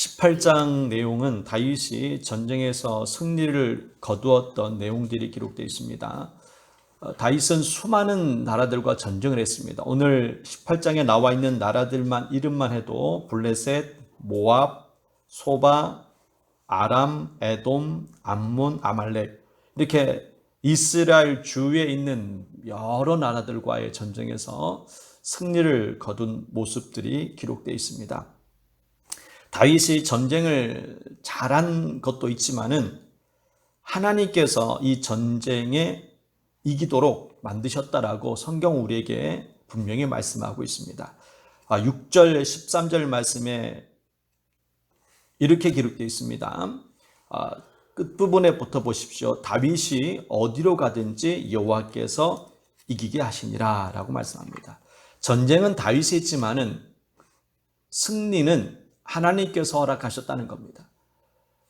18장 내용은 다윗이 전쟁에서 승리를 거두었던 내용들이 기록되어 있습니다. 어, 다윗은 수많은 나라들과 전쟁을 했습니다. 오늘 18장에 나와 있는 나라들만 이름만 해도 블레셋, 모압, 소바, 아람, 에돔, 암몬, 아말렉 이렇게 이스라엘 주위에 있는 여러 나라들과의 전쟁에서 승리를 거둔 모습들이 기록되어 있습니다. 다윗이 전쟁을 잘한 것도 있지만은 하나님께서 이 전쟁에 이기도록 만드셨다라고 성경 우리에게 분명히 말씀하고 있습니다. 6절, 13절 말씀에 이렇게 기록되어 있습니다. 아, 끝부분에부터 보십시오. 다윗이 어디로 가든지 여호와께서 이기게 하시니라라고 말씀합니다. 전쟁은 다윗이 했지만은 승리는 하나님께서 허락하셨다는 겁니다.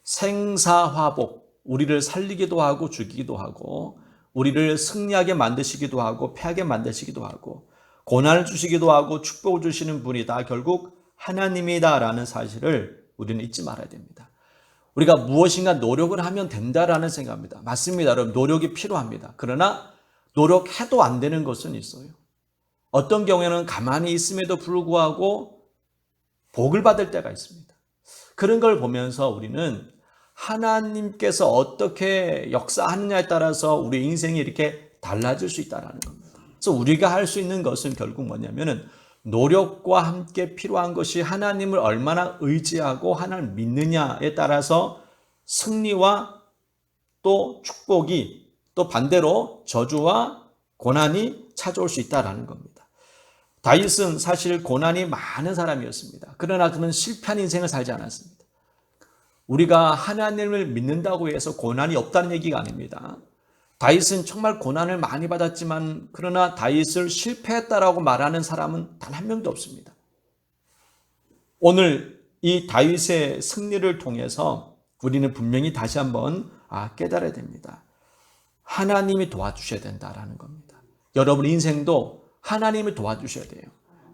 생사화복, 우리를 살리기도 하고 죽이기도 하고, 우리를 승리하게 만드시기도 하고, 패하게 만드시기도 하고, 고난을 주시기도 하고, 축복을 주시는 분이 다 결국 하나님이다라는 사실을 우리는 잊지 말아야 됩니다. 우리가 무엇인가 노력을 하면 된다라는 생각입니다. 맞습니다. 여러분, 노력이 필요합니다. 그러나 노력해도 안 되는 것은 있어요. 어떤 경우에는 가만히 있음에도 불구하고 복을 받을 때가 있습니다. 그런 걸 보면서 우리는 하나님께서 어떻게 역사하느냐에 따라서 우리 인생이 이렇게 달라질 수 있다는 겁니다. 그래서 우리가 할 수 있는 것은 결국 뭐냐면은 노력과 함께 필요한 것이 하나님을 얼마나 의지하고 하나님을 믿느냐에 따라서 승리와 또 축복이 또 반대로 저주와 고난이 찾아올 수 있다라는 겁니다. 다윗은 사실 고난이 많은 사람이었습니다. 그러나 그는 실패한 인생을 살지 않았습니다. 우리가 하나님을 믿는다고 해서 고난이 없다는 얘기가 아닙니다. 다윗은 정말 고난을 많이 받았지만 그러나 다윗을 실패했다라고 말하는 사람은 단 한 명도 없습니다. 오늘 이 다윗의 승리를 통해서 우리는 분명히 다시 한번 아, 깨달아야 됩니다. 하나님이 도와주셔야 된다라는 겁니다. 여러분 인생도 하나님이 도와주셔야 돼요.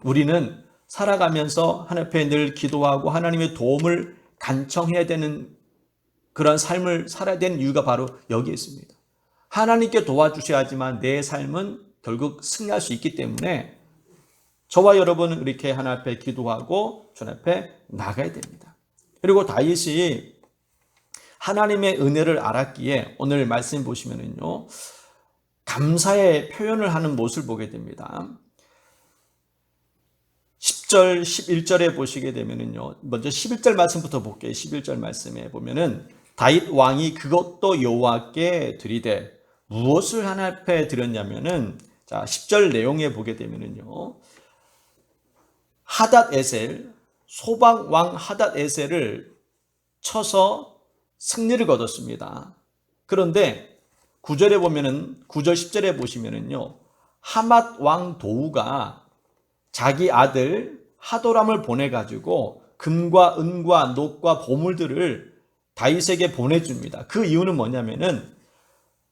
우리는 살아가면서 하나님 앞에 늘 기도하고 하나님의 도움을 간청해야 되는 그런 삶을 살아야 되는 이유가 바로 여기에 있습니다. 하나님께 도와주셔야지만 내 삶은 결국 승리할 수 있기 때문에 저와 여러분은 이렇게 하나님 앞에 기도하고 주 앞에 나가야 됩니다. 그리고 다윗이 하나님의 은혜를 알았기에 오늘 말씀 보시면은요. 감사의 표현을 하는 모습을 보게 됩니다. 10절, 11절에 보시게 되면은요. 먼저 11절 말씀부터 볼게요. 11절 말씀에 보면은 다윗 왕이 그것도 여호와께 드리되 무엇을 하나 앞에 드렸냐면은 자, 10절 내용에 보게 되면은요. 하닷 에셀 소방 왕 하닷 에셀을 쳐서 승리를 거뒀습니다. 그런데 9절에 보면은 9절 10절에 보시면은요. 하맛 왕 도우가 자기 아들 하도람을 보내 가지고 금과 은과 녹과 보물들을 다윗에게 보내 줍니다. 그 이유는 뭐냐면은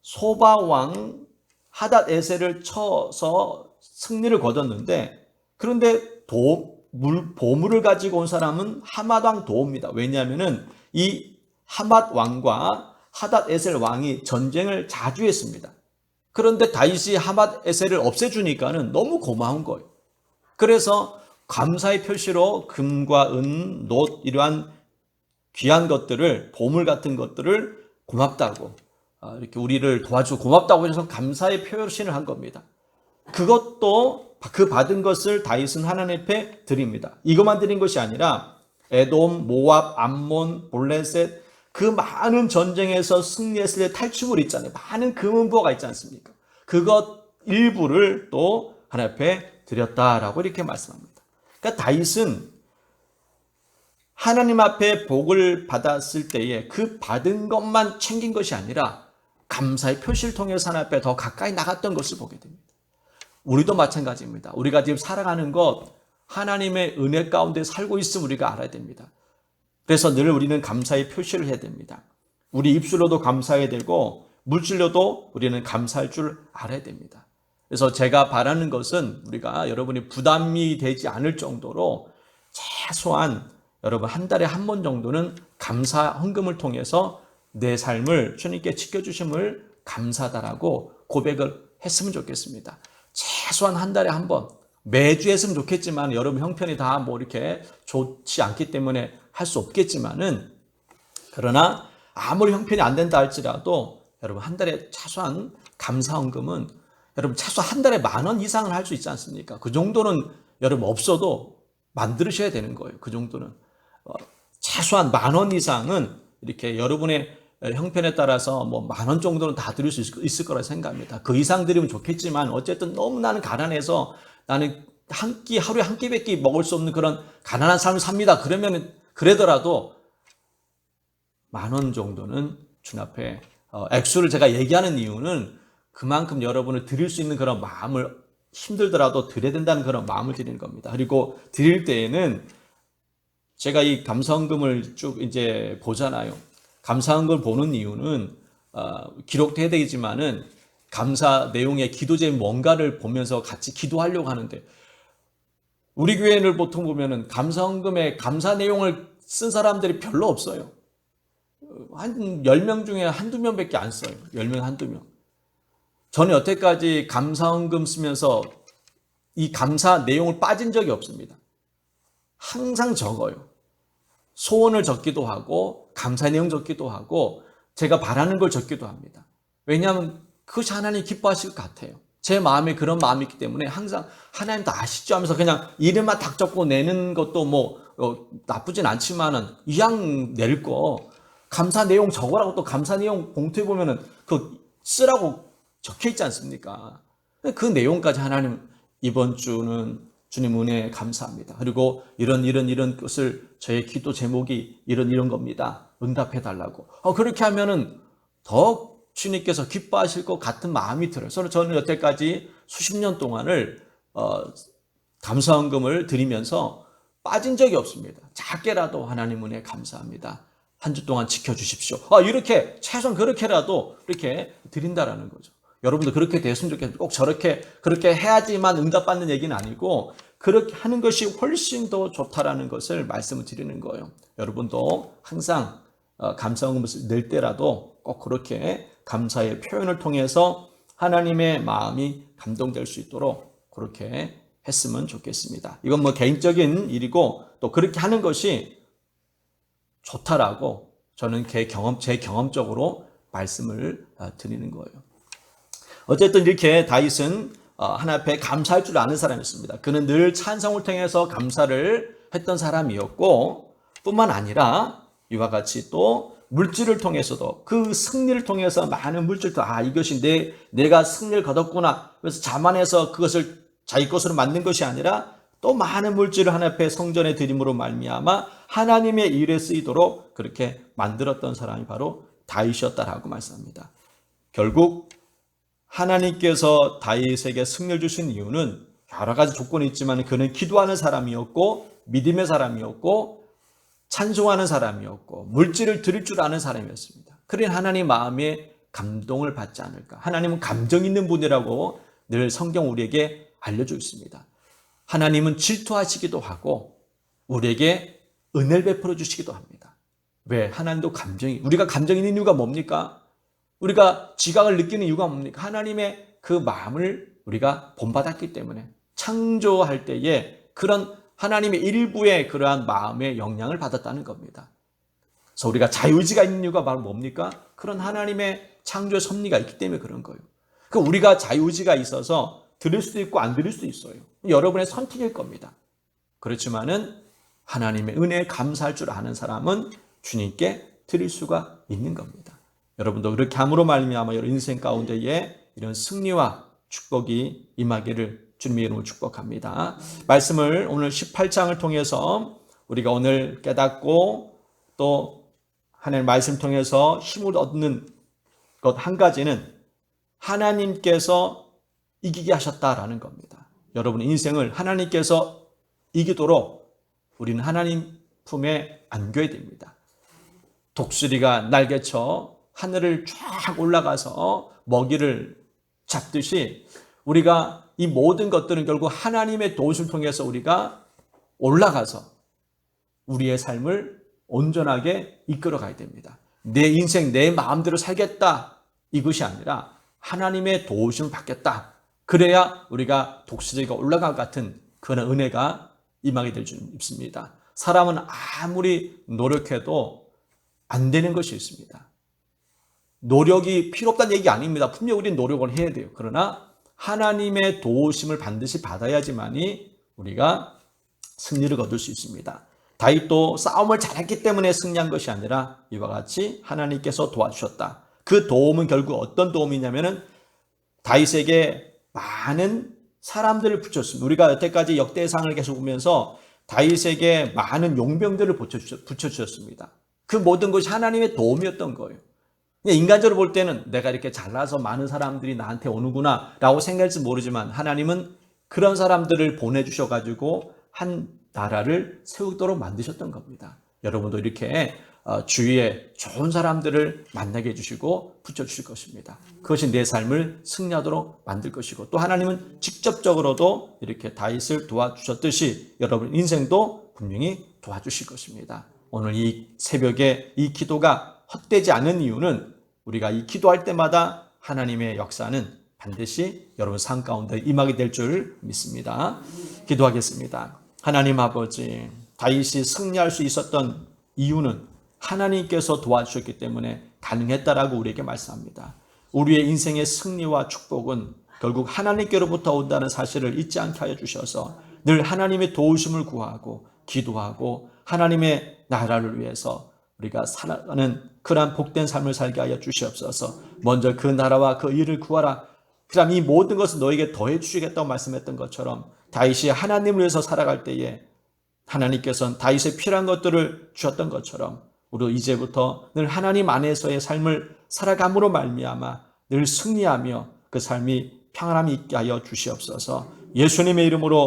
소바 왕 하닷 에셀을 쳐서 승리를 거뒀는데 그런데 도, 물, 보물을 가지고 온 사람은 하맛 왕 도우입니다. 왜냐하면은 이 하맛 왕과 하닷 에셀 왕이 전쟁을 자주 했습니다. 그런데 다윗이 하맛 에셀을 없애주니까는 너무 고마운 거예요. 그래서 감사의 표시로 금과 은, 놋 이러한 귀한 것들을 보물 같은 것들을 고맙다고 아, 이렇게 우리를 도와주고 고맙다고 해서 감사의 표시를 한 겁니다. 그것도 그 받은 것을 다윗은 하나님 앞에 드립니다. 이것만 드린 것이 아니라 에돔, 모압, 암몬, 볼레셋 그 많은 전쟁에서 승리했을 때 탈취물 있잖아요. 많은 금은부가 있지 않습니까? 그것 일부를 또 하나님 앞에 드렸다라고 이렇게 말씀합니다. 그러니까 다윗은 하나님 앞에 복을 받았을 때에 그 받은 것만 챙긴 것이 아니라 감사의 표시를 통해서 하나님 앞에 더 가까이 나갔던 것을 보게 됩니다. 우리도 마찬가지입니다. 우리가 지금 살아가는 것 하나님의 은혜 가운데 살고 있음 우리가 알아야 됩니다. 그래서 늘 우리는 감사의 표시를 해야 됩니다. 우리 입술로도 감사해야 되고 물질로도 우리는 감사할 줄 알아야 됩니다. 그래서 제가 바라는 것은 우리가 여러분이 부담이 되지 않을 정도로 최소한 여러분 한 달에 한 번 정도는 감사 헌금을 통해서 내 삶을 주님께 지켜주심을 감사다라고 고백을 했으면 좋겠습니다. 최소한 한 달에 한 번, 매주 했으면 좋겠지만 여러분 형편이 다 뭐 이렇게 좋지 않기 때문에 할 수 없겠지만은 그러나 아무리 형편이 안 된다 할지라도 여러분 한 달에 최소한 감사헌금은 여러분 최소한 한 달에 만 원 이상은 할수 있지 않습니까? 그 정도는 여러분 없어도 만들으셔야 되는 거예요. 그 정도는 어, 최소한 만 원 이상은 이렇게 여러분의 형편에 따라서 뭐 만 원 정도는 다 드릴 수 있을, 거라 생각합니다. 그 이상 드리면 좋겠지만 어쨌든 너무 나는 가난해서 나는 한 끼 하루에 한 끼밖에 먹을 수 없는 그런 가난한 삶을 삽니다. 그러면 그래더라도 만 원 정도는 준 앞에 어, 액수를 제가 얘기하는 이유는 그만큼 여러분을 드릴 수 있는 그런 마음을 힘들더라도 드려야 된다는 그런 마음을 드리는 겁니다. 그리고 드릴 때에는 제가 이 감사헌금을 쭉 이제 보잖아요. 감사헌금을 보는 이유는 어, 기록돼야 되지만은 감사 내용의 기도제 뭔가를 보면서 같이 기도하려고 하는데 우리 교회를 보통 보면은 감사헌금의 감사 내용을 쓴 사람들이 별로 없어요. 한 10명 중에 한두 명밖에 안 써요. 10명, 한두 명. 저는 여태까지 감사헌금 쓰면서 이 감사 내용을 빠진 적이 없습니다. 항상 적어요. 소원을 적기도 하고, 감사 내용 적기도 하고, 제가 바라는 걸 적기도 합니다. 왜냐하면 그것이 하나님 기뻐하실 것 같아요. 제 마음에 그런 마음이 있기 때문에 항상 하나님 다 아시죠 하면서 그냥 이름만 딱 적고 내는 것도 뭐 어, 나쁘진 않지만은 이왕 낼 거 감사 내용 적으라고 또 감사 내용 봉투에 보면은 그 쓰라고 적혀 있지 않습니까? 그 내용까지 하나님 이번 주는 주님 은혜 감사합니다. 그리고 이런 이런 이런 것을 저의 기도 제목이 이런 이런 겁니다. 응답해 달라고. 어, 그렇게 하면은 더 주님께서 기뻐하실 것 같은 마음이 들어요. 그래서 저는 여태까지 수십 년 동안을 어, 감사헌금을 드리면서 빠진 적이 없습니다. 작게라도 하나님 은혜 감사합니다. 한 주 동안 지켜주십시오. 아, 이렇게 최소한 그렇게라도 이렇게 드린다라는 거죠. 여러분도 그렇게 됐으면 좋겠어요. 꼭 저렇게 그렇게 해야지만 응답받는 얘기는 아니고 그렇게 하는 것이 훨씬 더 좋다라는 것을 말씀을 드리는 거예요. 여러분도 항상 어, 감사헌금을 낼 때라도 꼭 그렇게 감사의 표현을 통해서 하나님의 마음이 감동될 수 있도록 그렇게 했으면 좋겠습니다. 이건 뭐 개인적인 일이고 또 그렇게 하는 것이 좋다라고 저는 제 경험, 제 경험적으로 말씀을 어, 드리는 거예요. 어쨌든 이렇게 다윗은 어, 하나 앞에 감사할 줄 아는 사람이었습니다. 그는 늘 찬성을 통해서 감사를 했던 사람이었고 뿐만 아니라 이와 같이 또 물질을 통해서도 그 승리를 통해서 많은 물질도 아 이것이 내 내가 승리를 거뒀구나 그래서 자만해서 그것을 자기 것으로 만든 것이 아니라 또 많은 물질을 하나 앞에 성전에 드림으로 말미암아 하나님의 일에 쓰이도록 그렇게 만들었던 사람이 바로 다윗이었다라고 말씀합니다. 결국 하나님께서 다윗에게 승리를 주신 이유는 여러 가지 조건이 있지만 그는 기도하는 사람이었고 믿음의 사람이었고 찬송하는 사람이었고 물질을 드릴 줄 아는 사람이었습니다. 그런 하나님 마음에 감동을 받지 않을까. 하나님은 감정 있는 분이라고 늘 성경 우리에게 알려주고 있습니다. 하나님은 질투하시기도 하고 우리에게 은혜를 베풀어 주시기도 합니다. 왜? 하나님도 감정이 우리가 감정 있는 이유가 뭡니까? 우리가 지각을 느끼는 이유가 뭡니까? 하나님의 그 마음을 우리가 본받았기 때문에 창조할 때에 그런 하나님의 일부의 그러한 마음의 영향을 받았다는 겁니다. 그래서 우리가 자유의지가 있는 이유가 바로 뭡니까? 그런 하나님의 창조의 섭리가 있기 때문에 그런 거예요. 그 우리가 자유의지가 있어서 들을 수도 있고 안 들을 수도 있어요. 여러분의 선택일 겁니다. 그렇지만은 하나님의 은혜에 감사할 줄 아는 사람은 주님께 드릴 수가 있는 겁니다. 여러분도 그렇게 함으로 말미암아 여러분 인생 가운데에 이런 승리와 축복이 임하기를 주님의 이름으로 축복합니다. 말씀을 오늘 18장을 통해서 우리가 오늘 깨닫고 또 하나님 말씀 통해서 힘을 얻는 것 한 가지는 하나님께서 이기게 하셨다라는 겁니다. 여러분 인생을 하나님께서 이기도록 우리는 하나님 품에 안겨야 됩니다. 독수리가 날개쳐 하늘을 쫙 올라가서 먹이를 잡듯이 우리가 이 모든 것들은 결국 하나님의 도우심을 통해서 우리가 올라가서 우리의 삶을 온전하게 이끌어 가야 됩니다. 내 인생 내 마음대로 살겠다 이것이 아니라 하나님의 도우심을 받겠다. 그래야 우리가 독수리가 올라갈 것 같은 그런 은혜가 임하게 될 줄 믿습니다. 사람은 아무리 노력해도 안 되는 것이 있습니다. 노력이 필요 없다는 얘기 아닙니다. 분명 우리는 노력을 해야 돼요. 그러나 하나님의 도우심을 반드시 받아야지만이 우리가 승리를 거둘 수 있습니다. 다윗도 싸움을 잘했기 때문에 승리한 것이 아니라 이와 같이 하나님께서 도와주셨다. 그 도움은 결국 어떤 도움이냐면은 다윗에게 많은 사람들을 붙였습니다. 우리가 여태까지 역대상을 계속 보면서 다윗에게 많은 용병들을 붙여주셨습니다. 그 모든 것이 하나님의 도움이었던 거예요. 인간적으로 볼 때는 내가 이렇게 잘나서 많은 사람들이 나한테 오는구나 라고 생각할지 모르지만 하나님은 그런 사람들을 보내주셔가지고 한 나라를 세우도록 만드셨던 겁니다. 여러분도 이렇게 어, 주위에 좋은 사람들을 만나게 해주시고 붙여주실 것입니다. 그것이 내 삶을 승리하도록 만들 것이고 또 하나님은 직접적으로도 이렇게 다윗을 도와주셨듯이 여러분 인생도 분명히 도와주실 것입니다. 오늘 이 새벽에 이 기도가 헛되지 않은 이유는 우리가 이 기도할 때마다 하나님의 역사는 반드시 여러분 삶 가운데 임하게 될 줄 믿습니다. 기도하겠습니다. 하나님 아버지, 다윗이 승리할 수 있었던 이유는 하나님께서 도와주셨기 때문에 가능했다라고 우리에게 말씀합니다. 우리의 인생의 승리와 축복은 결국 하나님께로부터 온다는 사실을 잊지 않게 하여 주셔서 늘 하나님의 도우심을 구하고 기도하고 하나님의 나라를 위해서 우리가 살아가는 그러한 복된 삶을 살게 하여 주시옵소서. 먼저 그 나라와 그 일을 구하라. 그럼 이 모든 것을 너에게 더해 주시겠다고 말씀했던 것처럼 다윗이 하나님을 위해서 살아갈 때에 하나님께서는 다윗의 필요한 것들을 주셨던 것처럼 우리 이제부터 늘 하나님 안에서의 삶을 살아감으로 말미암아 늘 승리하며 그 삶이 평안함이 있게 하여 주시옵소서. 예수님의 이름으로